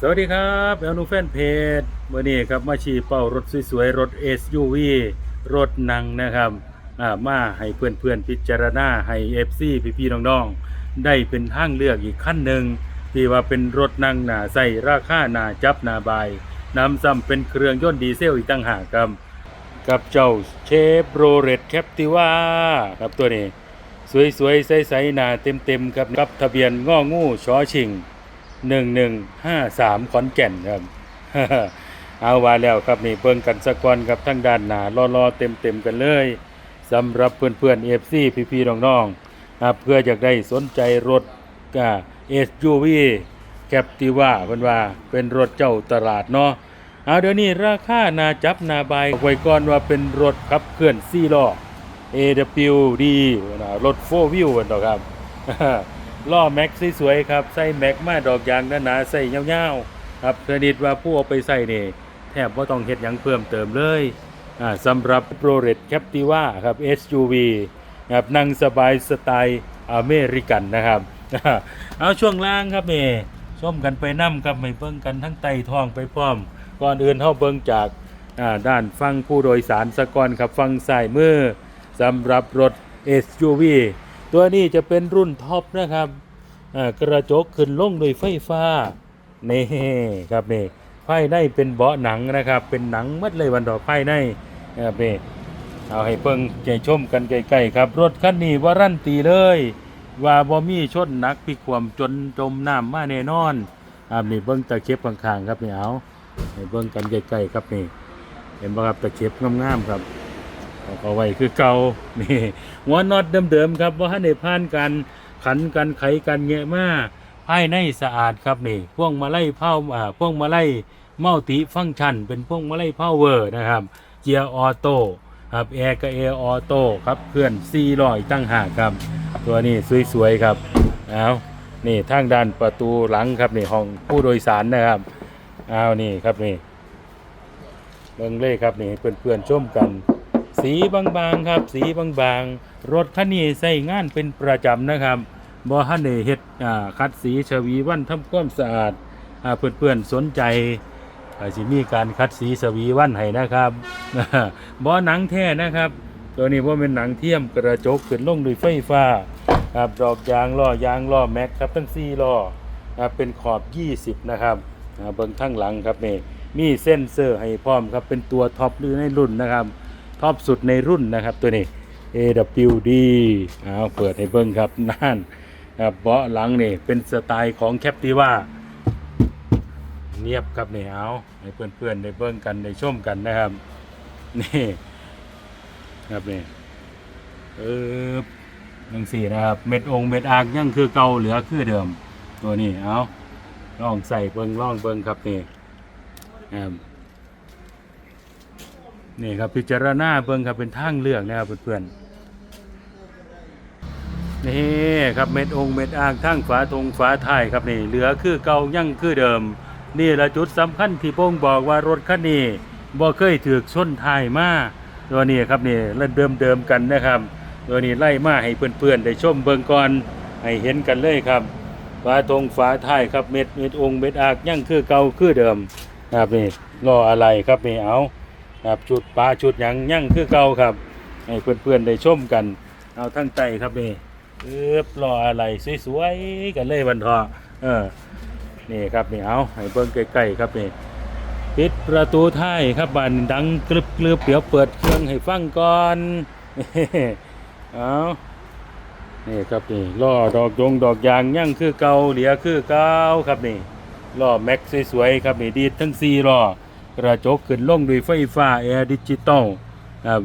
สวัสดีครับแอลนูแฟนเพจวันนี้ครับมาชี้เป้ารถสวยๆ รถ SUV รถนังนะครับมาให้เพื่อนๆพิจารณาให้ FC พี่ๆน้องๆ ได้เป็นทางเลือกอีกขั้นหนึ่งที่ว่าเป็นรถนังหนาใส่ราคาหนาจับหนาบายนำซ้ำเป็นเครื่องยนต์ดีเซลอีกต่างหากครับกับเจ้าเชฟโรเลตแคปติว่าครับตัวนี้ สวยๆใสๆหนาเต็มๆครับกับทะเบียนง้องูชอชิง หนึ่งหนึ่งห้าสามขอนแก่นครับเอาว่าแล้วครับนี่เบิ่งกันสักก่อนครับทั้งด้านหน้ารอๆเต็มๆกันเลยสำหรับเพื่อนๆ FC พี่ๆน้องๆเพื่ออยากได้สนใจรถก็ SUV แคปติว่าเพิ่นว่าเป็นรถเจ้าตลาดเนาะเอาเดี๋ยวนี้ราคานาจับนาบายไว้ก่อนว่าเป็นรถขับเคลื่อน4ล้อ AWD รถ4 wheel กันต่อครับ ล้อแม็กสวยๆครับใส่แม็กมาดอกยางหนาๆใส่ยาวๆครับชนิดว่าผู้เอาไปใส่เนี่ยแทบว่าต้องเฮ็ดยังเพิ่มเติมเลยอ่าสำหรับ p r o r e d Captiva ครับ SUV ครับนั่งสบายสไตล์อเมริกันนะครับเอาช่วงล่างครับนี่ชมกันไปน้ำครับไม่เบิ่งกันทั้งไตท้องไปพร้อม ก่อนอื่นเฮาเบิ่งจากอ่าด้านฟังผู้โดยสารสะก่อนครับฟังซ้ายมือสำหรับรถ SUV ตัวนี้จะเป็นรุ่นท็อปนะครับกระจกขึ้นลงโดวยไฟฟ้านี่ครับนี่ภายในเป็นเบาะหนังนะครับ เป็นหนังมัดเลยวันดอกภายในครับนี่เอาให้เพิ่งใจชมกันใกล้ๆครับ รถคันนี้ว่ารันตีเลย ว่าบ่มีชนหนักพิความจนจมน้ำมาแน่นอนครับนี่เบิ้งตะเข็บข้างๆครับนี่เอาให้เบิ้งกันใกล้ๆครับนี่ เห็นบ่ครับตะเข็บงามๆครับ เอาไว้คือเก่านี่หัวน็อตเดิมๆครับว่าให้ได้ผ่านการขันกันไขกันแงะมาภายในสะอาดครับนี่พวงมาไลัยเผาอ่าพวงมาไลัยมัลติฟังก์ชัน เป็นพวงมาไลัยพาเวอร์นะครับเกียร์ออโต้ครับแอร์กับแอร์ออโต้ครับเคลื่อน4ล้ออีกตั้งหากครับ ตัวนี้สวยๆครับเอานี่ทางด้านประตูหลังครับนี่ห้องผู้โดยสารนะครับเอานี่ครับนี่เบิ่งเลยครับนี่เพื่อนๆชมกัน สีบางๆครับ สีบางๆ รถคันนี้ใช้งานเป็นประจำนะครับบ่ฮันได้เฮ็ดอ่าคัดสีชวีวันทำความสะอาดอ่าเพื่อนๆสนใจอาจสิมีการคัดสีชวีวันให้นะครับบ่หนังแท้นะครับ ตัวนี้บ่าเป็นหนังเทียมกระจกขึ้นลงด้วยไฟฟ้าครับดอกยางล้อยางล้อแม็กครับทั้ง4ล้อเป็นขอบ 20 นะครับอ่าเบิ่งข้างหลังครับนี่มีเส้นเซอร์ให้พร้อมครับเป็นตัวท็อปหรือในรุ่นนะครับ ท็อปสุดในรุ่นนะครับตัวนี้ AWD เอาเปิดให้เบิ้งครับนั่นครับเบาะหลังนี่เป็นสไตล์ของแคปติว่าเนียบครับนี่เอาให้เพื่อนๆได้เบิ้งกันได้ชมกันนะครับนี่ครับนี่เออยังสี่นะครับ เม็ดองเม็ดอากยังคือเก่าเหลือคือเดิม ตัวนี้เอาลองใส่เบิ้งลองเบิ้งครับนี่ครับ นี่ครับพิจารณาเบิ่งครับเป็นทางเลือกนะครับเพื่อนๆนี่ครับเม็ดองค์เม็ดอ่างทั้งฝาทงฝาท้ายครับนี่เหลือคือเก่ายั่งคือเดิม นี่แหละจุดสำคัญที่โป้งบอกว่ารถคันนี้บ่เคยถือชนท้ายมาตัวนี้ครับนี่และเดิมเดิมๆกันนะครับตัวนี้ไล่มาให้เพื่อนๆได้ชมเบิ่งก่อนให้เห็นกันเลยครับฝาทงฝาท้ายครับเม็ดเม็ดองค์เม็ดอากยั่งคือเก่าคือเดิมครับนี่รออะไรครับนี่เอา ครับชุดปลาชุดหยังยั่งคือเก่าครับให้เพื่อนๆได้ชมกัน เอาทั้งใจครับนี่เออรออะไรสวยๆกันเลยวันทอเออนี่ครับนี่เอาให้เบิ่งใกล้ๆครับนี่ปิดประตูท้ายครับบันดังกรึบกรึบเดี๋ยวเปิดเครื่องให้ฟังก่อนเอานี่ครับนี่ล่อดอกยงดอกยางยั่งคือเก่าเหลียคือเก่าครับนี่ล้อแม็กสวยๆครับนี่ดีทั้ง4ล้อ กระจกขึ้นลงด้วยไฟฟ้าแอร์ดิจิตอลครับ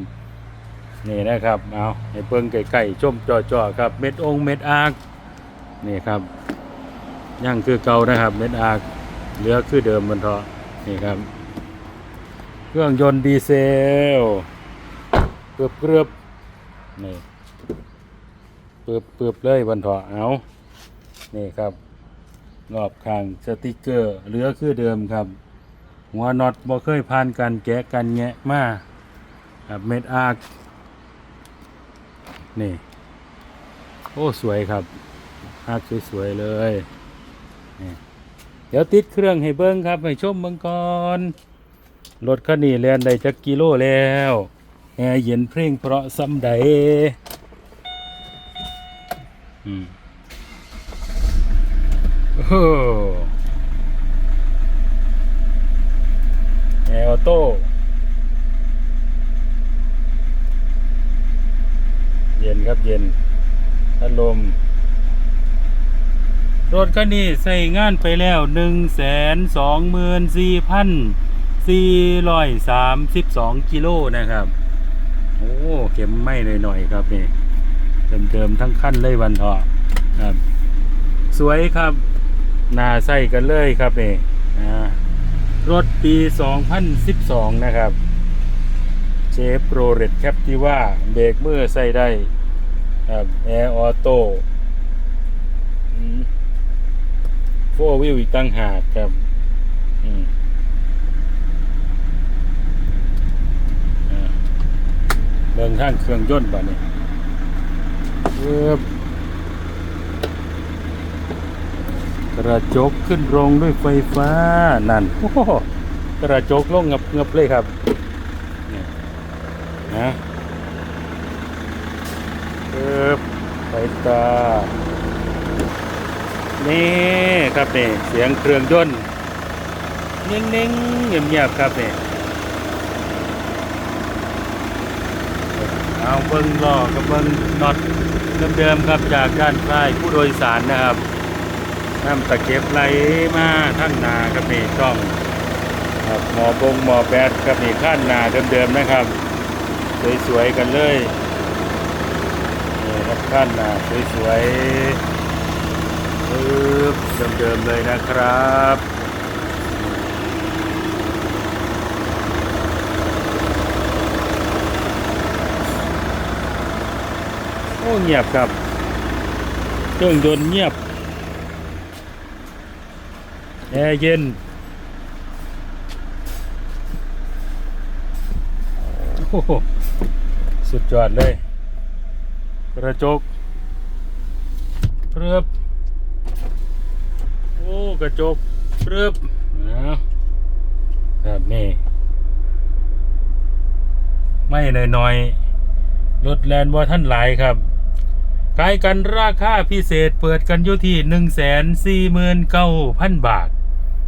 นี่นะครับเอาให้เบิ่งไก่ๆชมจ่อๆครับ เม็ดองเม็ดอากนี่ครับยังคือเก่านะครับ เม็ดอากเหลือคือเดิมมันเถอะนี่ครับ เครื่องยนต์ดีเซลเกือบเกือบๆนี่เปืบเปืบๆเลยวันเถอะเอานี่ครับรอบข้างสติกเกอร์เหลือคือเดิมครับ หัวน็อตบ่เคยผ่านการแกะกันแงะมาครับเม็ดอาร์นี่ โอ้ สวยครับอาร์สวยๆเลยนี่เดี๋ยวติดเครื่องให้เบิ้งครับ ให้ชมเบิ้งก่อนรถคันนี้แลนได้จักกิโลแล้วแอร์เย็นเพลงเพราะซ้ำใดอืมโอ้โหแอโต้ เย็นครับเย็นพัดลม รถคันนี้ใส่งานไปแล้วหนึ่งแสนสองหมื่นสี่พันสี่ร้อยสามสิบสองกิโลนะครับ โอ้ เข็มไม่หน่อยๆครับนี่เดิมๆทั้งขั้นเลยวันเถาะครับ สวยครับ นาใส่กันเลยครับนี่อ่า รถปี 2012 นะครับ เชฟโรเรตแคปที่ว่าเบรกมือใส่ได้แอร์ออโต้โฟวิวอีกตั้งหากครับเบิ่งข้างเครื่องยนต์บ่เนี่ยเอิบ กระจกขึ้นลงด้วยไฟฟ้านั่นกระจกลงงับงับเลยครับเนี่ยนะเอิบไฟตา นี่ครับนี่เสียงเครื่องยนต์นิ่งๆเงียบๆครับนี่เอาเบิ้งล้อกับเบิ้งน็อตเดิมๆครับจากด้านซ้ายผู้โดยสารนะครับ น้ำตะเก็บไหลมาทั้งนาครับนี่ช่องหมอบงหมอแบดครับนี่ข้านนาเดิมๆนะครับ สวยๆกันเลยนี่ครับข้านนาสวยๆปึ๊บเดิมๆเลยนะครับโอ้เงียบครับ เครื่องยนต์เงียบ แอร์เย็นโอ้โหสุดยอดเลย กระจกเรือบโอ้กระจกเรือบนะครับนี่ไม่น้อยๆรถแลนด์ว่าท่านหลายครับขายกันราคาพิเศษเปิดกันอยู่ที่หนึ่งแสนสี่หมื่นเก้าพันบาท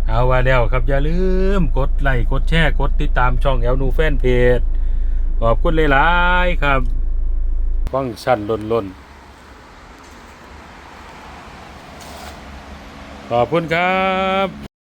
เอาว่าแล้วครับอย่าลืมกดไลค์กดแชร์กดติดตามช่องแอลนูแฟนเพจขอบคุณหลายๆครับฟังก์ชันล้นๆขอบคุณครับ